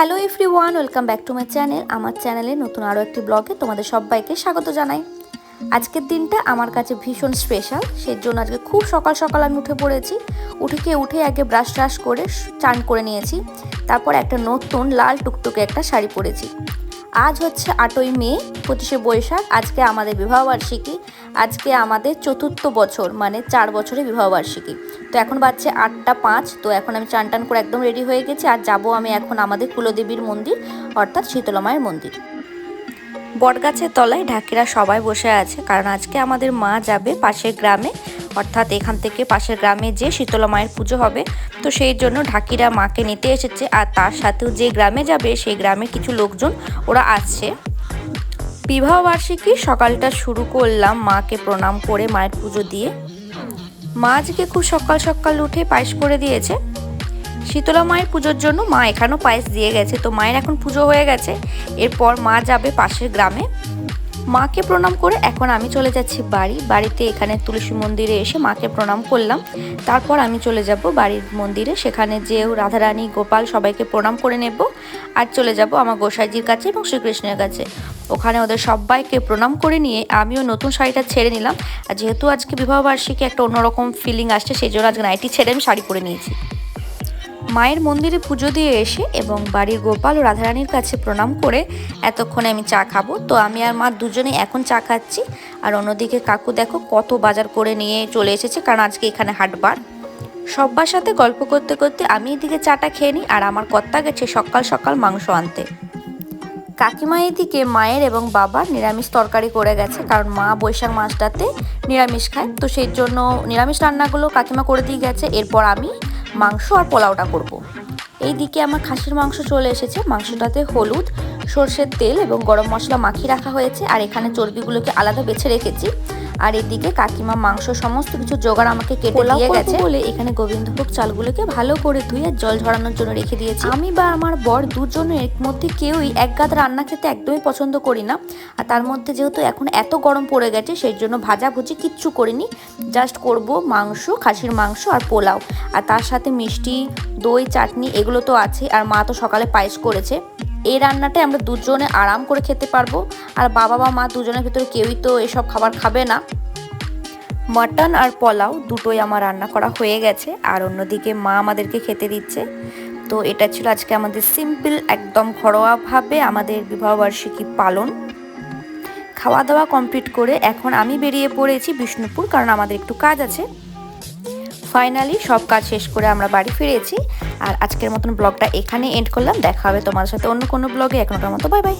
Hello everyone welcome back to my channel. আমার চ্যানেলে নতুন আরও একটি ব্লগে তোমাদের সবাইকে স্বাগত জানাই। আজকের দিনটা আমার কাছে ভীষণ স্পেশাল সেই জন্য আজকে খুব সকাল সকাল আমি উঠে পড়েছি। উঠে উঠে আগে ব্রাশ ট্রাশ করে চান করে নিয়েছি। তারপর একটা নতুন লাল টুকটুকে একটা শাড়ি পরেছি। আজ হচ্ছে আটই মে, পঁচিশে বৈশাখ, আজকে আমাদের বিবাহবার্ষিকী, আজকে আমাদের চতুর্থ বছর মানে চার বছরের বিবাহবার্ষিকী। তো এখন বাজছে আটটা পাঁচ, তো এখন আমি চান টান করে একদম রেডি হয়ে গেছি, আর যাব আমি এখন আমাদের কুলদেবীর মন্দির, অর্থাৎ শীতলমায়ের মন্দির। বটগাছের তলায় ঢাকিরা সবাই বসে আছে, কারণ আজকে আমাদের মা যাবে পাশের গ্রামে অর্থাৎ এখান থেকে পাশের গ্রামে যে শীতলা মায়ের পুজো হবে, তো সেই জন্য ঢাকিরা মাকে নিতে এসেছে। আর তার সাথেও যে গ্রামে যাবে, সেই গ্রামে কিছু লোকজন ওরা আসছে। বিবাহ বার্ষিকী সকালটা শুরু করলাম মাকে প্রণাম করে মায়ের পুজো দিয়ে। মা আজকে খুব সকাল সকাল উঠে পায়েস করে দিয়েছে। শীতলা মায়ের পুজোর জন্য মা এখানেও পায়েস দিয়ে গেছে। তো মায়ের এখন পুজো হয়ে গেছে। এরপর মা যাবে পাশের গ্রামে। মাকে প্রণাম করে এখন আমি চলে যাচ্ছি বাড়ি। বাড়িতে এখানে তুলসী মন্দিরে এসে মাকে প্রণাম করলাম। তারপর আমি চলে যাব বাড়ির মন্দিরে। সেখানে যে রাধারানী, গোপাল সবাইকে প্রণাম করে নেব আর চলে যাব আমার গোসাইজির কাছে এবং শ্রীকৃষ্ণের কাছে। ওখানে ওদের সবাইকে প্রণাম করে নিয়ে আমিও নতুন শাড়িটা ছেড়ে নিলাম। আর যেহেতু আজকে বিবাহবার্ষিকী একটা অন্যরকম ফিলিং আসছে, সেই জন্য আজকে নাইটি ছেড়ে আমি শাড়ি পরে নিয়েছি। মায়ের মন্দিরে পুজো দিয়ে এসে এবং বাড়ির গোপাল ও রাধারানীর কাছে প্রণাম করে, এতক্ষণে আমি চা খাব, তো আমি আর মা দুজনেই এখন চা খাচ্ছি। আর অন্যদিকে কাকু দেখো কত বাজার করে নিয়ে চলে এসেছে, কারণ আজকে এখানে হাটবার। সব্বার সাথে গল্প করতে করতে আমি এদিকে চাটা খেয়ে নিই, আর আমার কর্তা গেছে সকাল সকাল মাংস আনতে। কাকিমা এদিকে মায়ের এবং বাবার নিরামিষ তরকারি করে গেছে, কারণ মা বৈশাখ মাসটাতে নিরামিষ খায়, তো সেই জন্য নিরামিষ রান্নাগুলো কাকিমা করে দিয়ে গেছে। এরপর আমি মাংস আর পোলাওটা করব। এই দিকে আমার খাসির মাংস চলে এসেছে মাংসটাতে হলুদ সর্ষের তেল এবং গরম মশলা মাখিয়ে রাখা হয়েছে আর এখানে চর্বিগুলোকে আলাদা বেছে রেখেছি। আর এদিকে কাকিমা মাংস সমস্ত কিছু জোগাড় আমাকে কেটে দিয়ে গেছে। বলে? এখানে গোবিন্দভোগ চালগুলোকে ভালো করে ধুয়ে জল ঝরানোর জন্য রেখে দিয়েছি। আমি বা আমার বর দুজনের মধ্যে কেউই এক গাদ রান্না খেতে একদমই পছন্দ করি না। আর তার মধ্যে যেহেতু এখন এত গরম পড়ে গেছে সেই জন্য ভাজা ভুজি কিচ্ছু করিনি। জাস্ট করব মাংস খাসির মাংস আর পোলাও। আর তার সাথে মিষ্টি দই চাটনি এগুলো তো আছে আর মা তো সকালে পায়েস করেছে। এই রান্নাটাই আমরা দুজনে আরাম করে খেতে পারব। আর বাবা বা মা দুজনের ভিতরে কেউই তো এসব খাবার খাবে না। মাটন আর পোলাও দুটোই আমার রান্না করা হয়ে গেছে। আর অন্যদিকে মা আমাদেরকে খেতে দিচ্ছে। তো এটা ছিল আজকে আমাদের সিম্পল, একদম ঘরোয়াভাবে আমাদের বিবাহবার্ষিকী পালন। খাওয়া দাওয়া কমপ্লিট করে এখন আমি বেরিয়ে পড়েছি বিষ্ণুপুর, কারণ আমাদের একটু কাজ আছে। ফাইনালি সব কাজ শেষ করে আমরা বাড়ি ফিরেছি। আর আজকের মতন ব্লগটা এখানে এন্ড করলাম। দেখা হবে তোমার সাথে অন্য কোনো ব্লগে এখনকার মতো বাই বাই